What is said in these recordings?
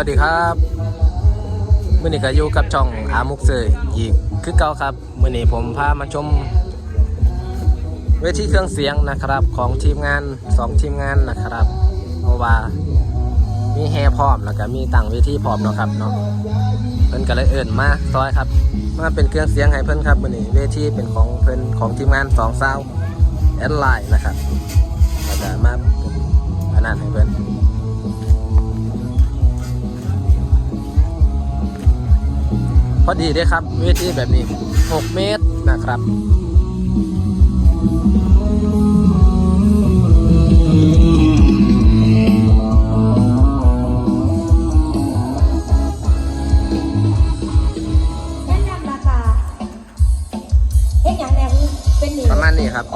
วัสดีครับมื่อนี้ก็อยู่กับช่องอามุกเซยอีกคือเก่าครับมื่อนี้ผมพามาชมเวทีเครื่องเสียงนะครับของทีมงานสองทีมงานนะครับเพราะว่ามีแฮพร้อมแล้วก็มีตั้งเวทีพร้อมเนาะครับเนาะเพิ่นก็เลยเอิ่นมาซอยครับมาเป็นเครื่องเสียงให้เพิ่นครับมื่อนี้เวทีเป็นของเพิ่นของทีมงานสองสาวแอดไลน์นะครับแล้วก็มาเป็นอันนั้นให้เพิ่น พอดีเด้ครับเวทีแบบนี้ 6 เมตรนะครับแนะนำราคาเอ๊ะอย่างแนวเป็นหนึ่งประมาณนี้ครับ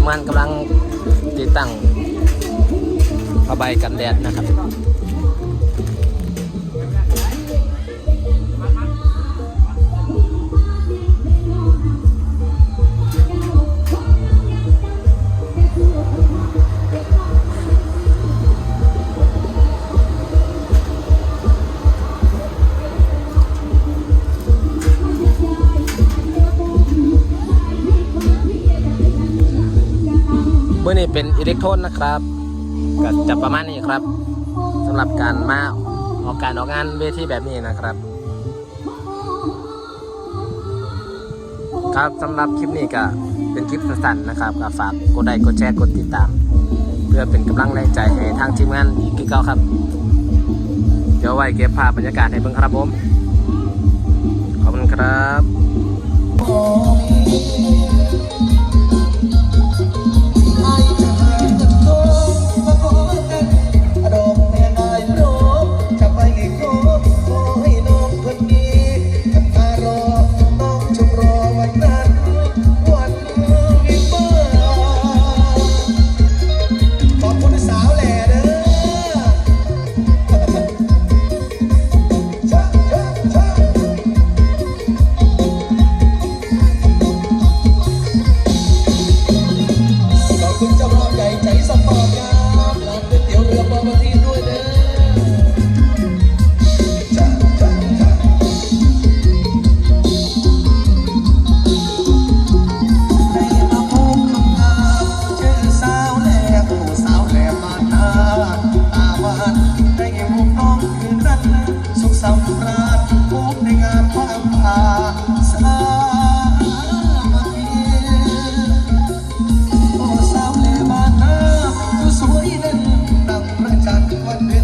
ทีมงานกำลังติดตั้งผ้าใบกันแดดนะครับ มื่อนี้เป็นอิเล็กโทรนนะครับก็จะประมาณนี้ครับสำหรับการมาออกการออกงานเวทีแบบนี้นะครับ ครับสำหรับคลิปนี้ก็เป็นคลิปสั้นๆนะครับก็ฝากกดไลค์กดแชร์กดติดตาม เพื่อเป็นกำลังแรงใจให้ทางทีมงานอีกคือเก่าครับ เดี๋ยวไว้เก็บภาพบรรยากาศให้เบิ่งครับผมขอบคุณครับ จั